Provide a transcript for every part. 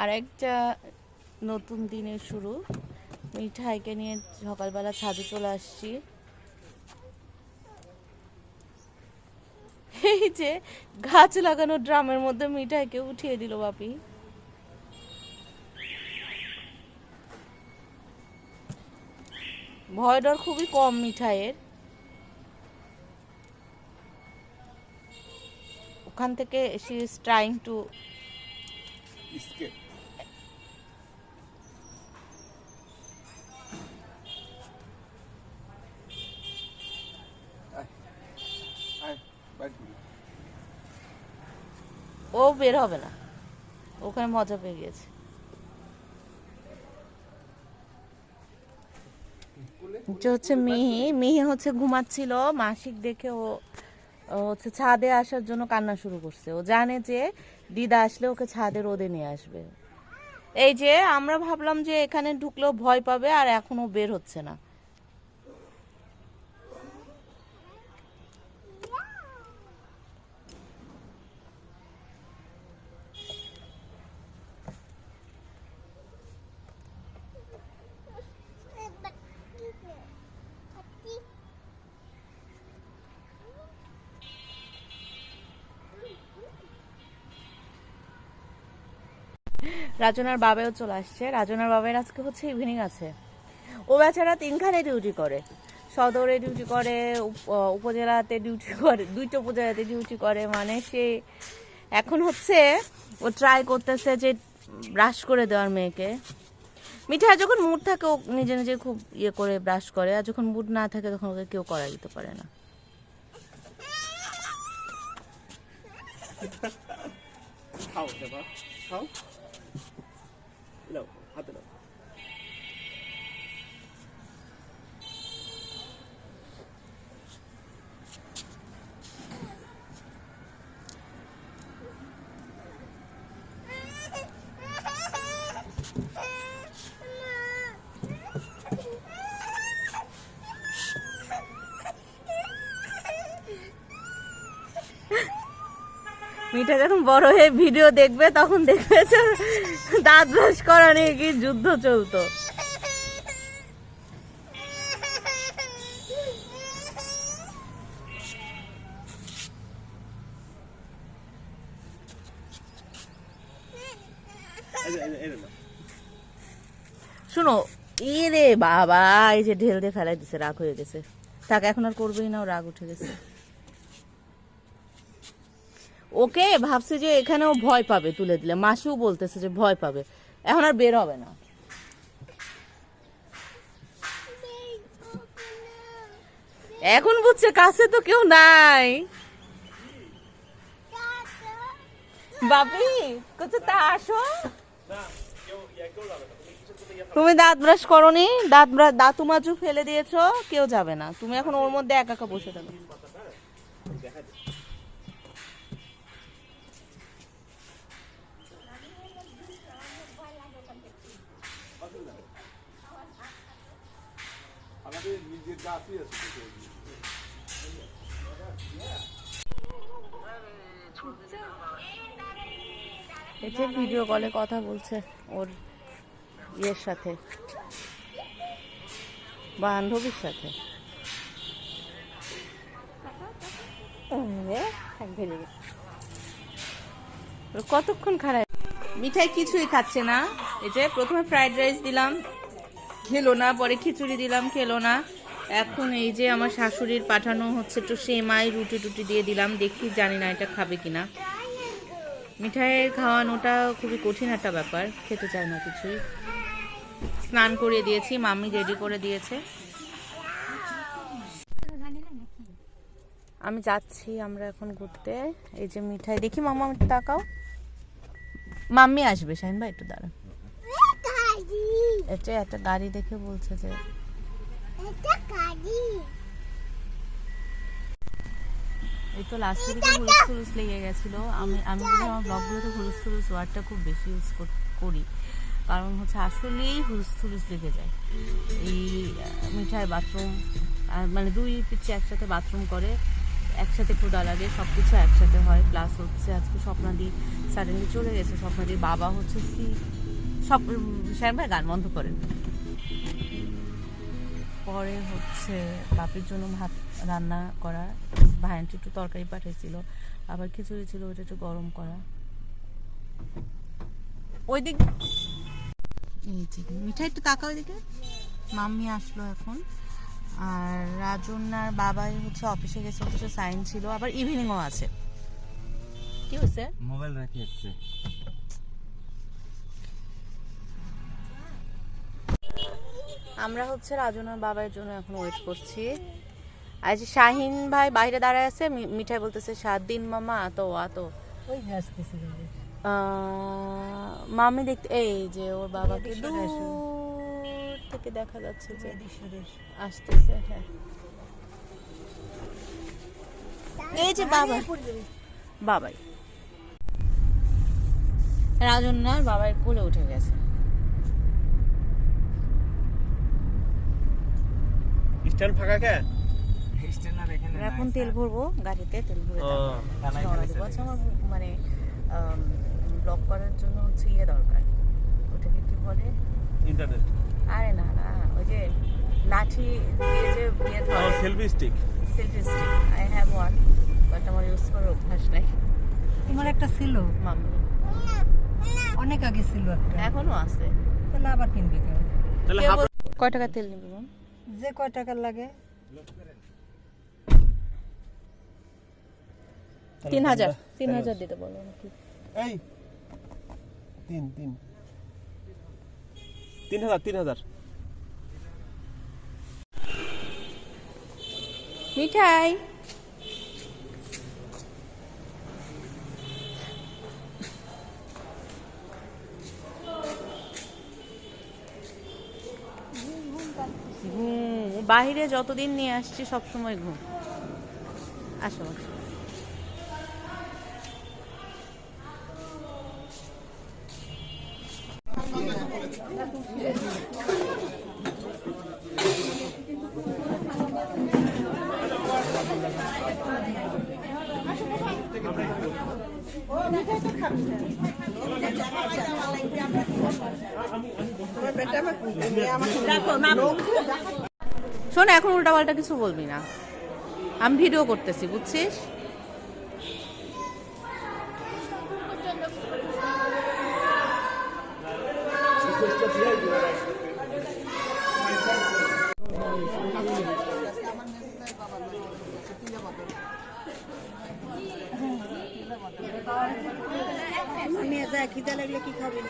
আর একটা নতুন দিনের শুরু। মিঠাইকে নিয়ে সকালবেলা ছাদে চলে আসছি। এই যে গাছ লাগানো ড্রামের মধ্যে মিঠাইকে উঠিয়ে দিল বাপি। ভয় ডর খুবই কম মিঠাইয়ের। ওখান থেকে শি ইজ ট্রাইং টু. ও বের হবে না। ওখানে মজা পেয়ে গেছে। হচ্ছে মিহি মিহি হচ্ছে ঘুমাচ্ছিল, মাসিক দেখে ও হচ্ছে ছাদে আসার জন্য কান্না শুরু করছে। ও জানে যে দিদা আসলে ওকে ছাদে রোদে নিয়ে আসবে। এই যে আমরা ভাবলাম যে এখানে ঢুকলেও ভয় পাবে আর এখনও বের হচ্ছে না। রাজনার বাবাও চলে আসছে। রাজনার বাবার আজকে হচ্ছে ইভিনিং আছে। ও বেচারা তিনখানে ডিউটি করে। সদরে ডিউটি করে, উপ- উপজেলাতে ডিউটি করে, দুইটা উপজেলাতে ডিউটি করে। মানে সে এখন হচ্ছে ও ট্রাই করতেছে যে ব্রাশ করে দেওয়ার মেয়েকে। মিঠাই যখন মুড থাকে, ও নিজে নিজে খুব ইয়ে করে ব্রাশ করে। আর যখন মুড না থাকে, তখন ওকে কেউ করা দিতে পারে না। খাও খাও। হাতে মিঠা যখন বড় হয়ে ভিডিও দেখবে তখন দেখবে দাঁত ব্রাশ করা নিয়ে কি যুদ্ধ চলতো। শুনো এ রে বাবা, এই যে ঢেল দিয়ে ফেলাই দিছে রাগ হয়ে গেছে তাক এখন আর করবেই না, ও রাগ উঠে গেছে ওকে ভাবছে যে এখানেও ভয় পাবে তুলে দিলে। মাসিও বলতেছে যে ভয় পাবে। এখন আর বের হবে না। এখন বুঝছে কাছে তো কেউ নাই। বাপি কোথাও তা আসো। তুমি দাঁত ব্রাশ করনি? দাঁত দাঁতু মাজু ফেলে দিয়েছ? কেউ যাবে না। তুমি এখন ওর মধ্যে একা একা বসে থাকো। এই ভিডিও কলে কথা বলছে ওর ইয়ের সাথে, বান্ধবীর সাথে। কতক্ষণ খারাপ? মিঠাই কিছুই খাচ্ছে না। এই যে প্রথমে ফ্রাইড রাইস দিলাম, খেলো না, পরে খিচুড়ি দিলাম, খেলো না। এখন এই যে আমার শাশুড়ির পাঠানো হচ্ছে একটু সেমাই রুটি টুটি দিয়ে দিলাম দেখি জানি না এটা খাবে কিনা। মিঠাইয়ের খাওয়ানোটা খুবই কঠিন একটা ব্যাপার খেতে চায় না কিছুই। স্নান করিয়ে দিয়েছি মাম্মি রেডি করে দিয়েছে। আমি যাচ্ছি আমরা এখন ঘুরতে। এই যে মিঠাই দেখি মামা তাকাও। মাম্মি আসবে শাহিন ভাই একটু দাঁড়ান। এটা একটা গাড়ি দেখে বলছে যে এই তো লাস্ট দিকে হুলুস থুলুস লেগে গেছিল। আমি আমি বলি আমার ব্লগগুলোতে হুলুস থুলুস ওয়ার্ডটা খুব বেশি ইউজ করি কারণ হচ্ছে আসলেই হুলুস থুলুস লেগে যায়। এই মিঠাই বাথরুম মানে দুই পিচ্ছে একসাথে বাথরুম করে, একসাথে ক্ষুদা লাগে সব কিছু একসাথে হয়। প্লাস হচ্ছে আজকে স্বপ্নাদি সাডেনলি চলে গেছে। স্বপ্নাদির বাবা হচ্ছে সি সব শ্যাম ভাই গান বন্ধ করেন। পরে হচ্ছে বাপির জন্য ভাত রান্না করা ভাইয়ান্টি একটু তরকারি পাঠিয়েছিল আবার খিচুড়ি ছিল, ওটা একটু গরম করা। ওই দিক এই মিঠাই একটু তাকাও দিকে মাম্মি আসলো এখন। আর রাজনার বাবাই হচ্ছে অফিসে গেছে কিছু সাইন ছিল, আবার ইভিনিংও আছে। কি হয়েছে? মোবাইল রাখি আসছে আমরা হচ্ছে রাজনার বাবার জন্য এখন ওয়েট করছি। আজ শাহিন ভাই বাইরে দাঁড়ায় আছে মিঠাই বলতেছে সাত দিন মামা আতো আতো ওই মামি দেখতে এই যে ওর বাবাকে দূর থেকে দেখা যাচ্ছে যে। আসতেছে হ্যাঁ। এই যে বাবা। বাবাই। রাজন্যার বাবার কোলে উঠে গেছে। স্ট্যান্ড ফাঁকা কে? এখানে তেল ভরবো গাড়িতে তেল ভরে। চলে আচ্ছা, মানে ব্লক করার জন্য হচ্ছে ইয়ে দরকার। ওটাকে কি বলে? ইন্টারনেট। আরে না না ওই যে লাঠি দিয়ে যে ইয়ে ধরে। Selfie stick selfie stick I have one but আমার ইউজ করার অভ্যাস নাই। তোমার একটা ছিল? মাম্মি। অনেক আগে ছিল একটা। এখনও আছে। তাহলে আবার কিনবি কেন? তাহলে কেউ কয় টাকা তেল নিবি? যে কয় টাকার লাগে? তিন হাজার তিন হাজার দিতে বলো নাকি এই তিন তিন। তিন হাজার তিন হাজার। মিঠাই। বাইরে যতদিন নিয়ে আসছি সব সময় ঘুম। আসো আসো। শোন এখন উল্টাপাল্টা কিছু বলবি না। আমি ভিডিও করতেছি বুঝছিস? খিদা লাগলে কি খাবি?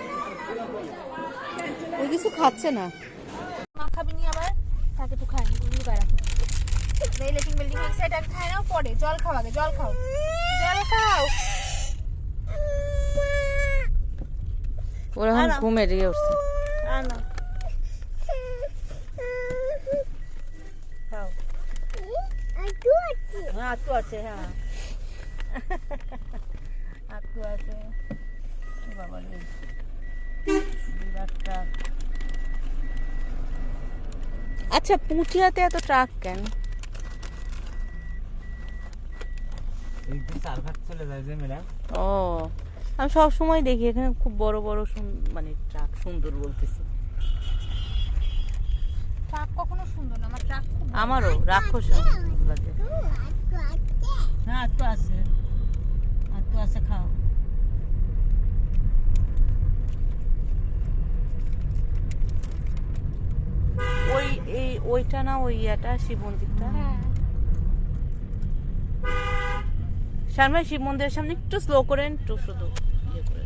ওই কিছু খাচ্ছে না মা খাবি নি আবার তাকে একটু খাই লুকায় রাখো এই লেটিং বিল্ডিং হয়েছে এটা খায় নাও পরে জল খাও আগে জল খাও। জল খাও। ওরা এখন ঘুমে রেগে উঠছে। হ্যাঁ আটু আছে হ্যাঁ। আটু আছে। বাবা রে। বিরাট আচ্ছা পুঁটিয়াতে এত ট্রাক কেন এই যে সার্ভার চলে যায় যে ম্যাডাম ও। আমি সব সময় দেখি এখানে খুব বড় বড় মানে ট্রাক সুন্দর বলতেছি। ট্রাক কখনো সুন্দর না আমার ট্রাক আমারও রাক্ষস লাগে। হ্যাঁ আটু আছে। আটু আছে খাও। ওই এই ওইটা না ওই ইয়াটা শিব মন্দিরটা হ্যাঁ। শারমা শিব মন্দিরের সামনে একটু স্লো করেন একটু শুধু ইয়ে করে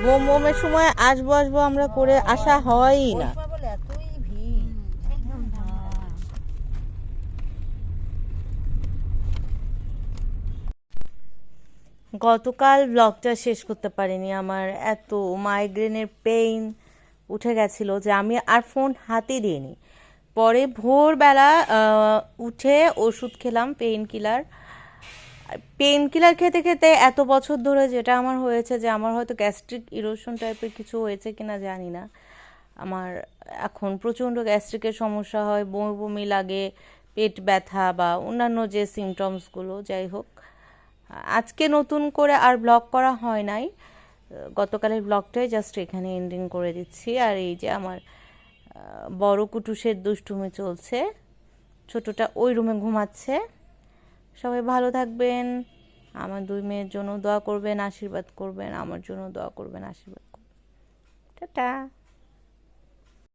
বোম বোমের সময় আসব আসব আমরা করে আসা হয়ই না সময় বলে এতই ভিড় একদম হ্যাঁ। গতকাল ব্লগটা শেষ করতে পারিনি। আমার এত মাইগ্রেনের পেইন উঠে গেছিল যে আমি আর ফোন হাতে দিইনি। পরে ভোরবেলা উঠে ওষুধ খেলাম পেইন কিলার পেন কিলার খেতে খেতে এত বছর ধরে যেটা আমার হয়েছে যে আমার হয়তো গ্যাস্ট্রিক ইরোশন টাইপের কিছু হয়েছে কিনা জানি না। আমার এখন প্রচণ্ড গ্যাস্ট্রিকের সমস্যা হয়, বমি বমি লাগে, পেট ব্যথা বা অন্যান্য যে সিমটমসগুলো যাই হোক। আজকে নতুন করে আর ব্লগ করা হয় নাই। গতকালের ব্লগটাই জাস্ট এখানে এন্ডিং করে দিচ্ছি। আর এই যে আমার বড় কুটুসের দুষ্টুমি চলছে। ছোটটা ওই রুমে ঘুমাচ্ছে। সবাই ভালো থাকবেন। আমার দুই মেয়ের জন্য দোয়া করবেন, আশীর্বাদ করবেন, আমার জন্য দোয়া করবেন, আশীর্বাদ করবেন। টাটা।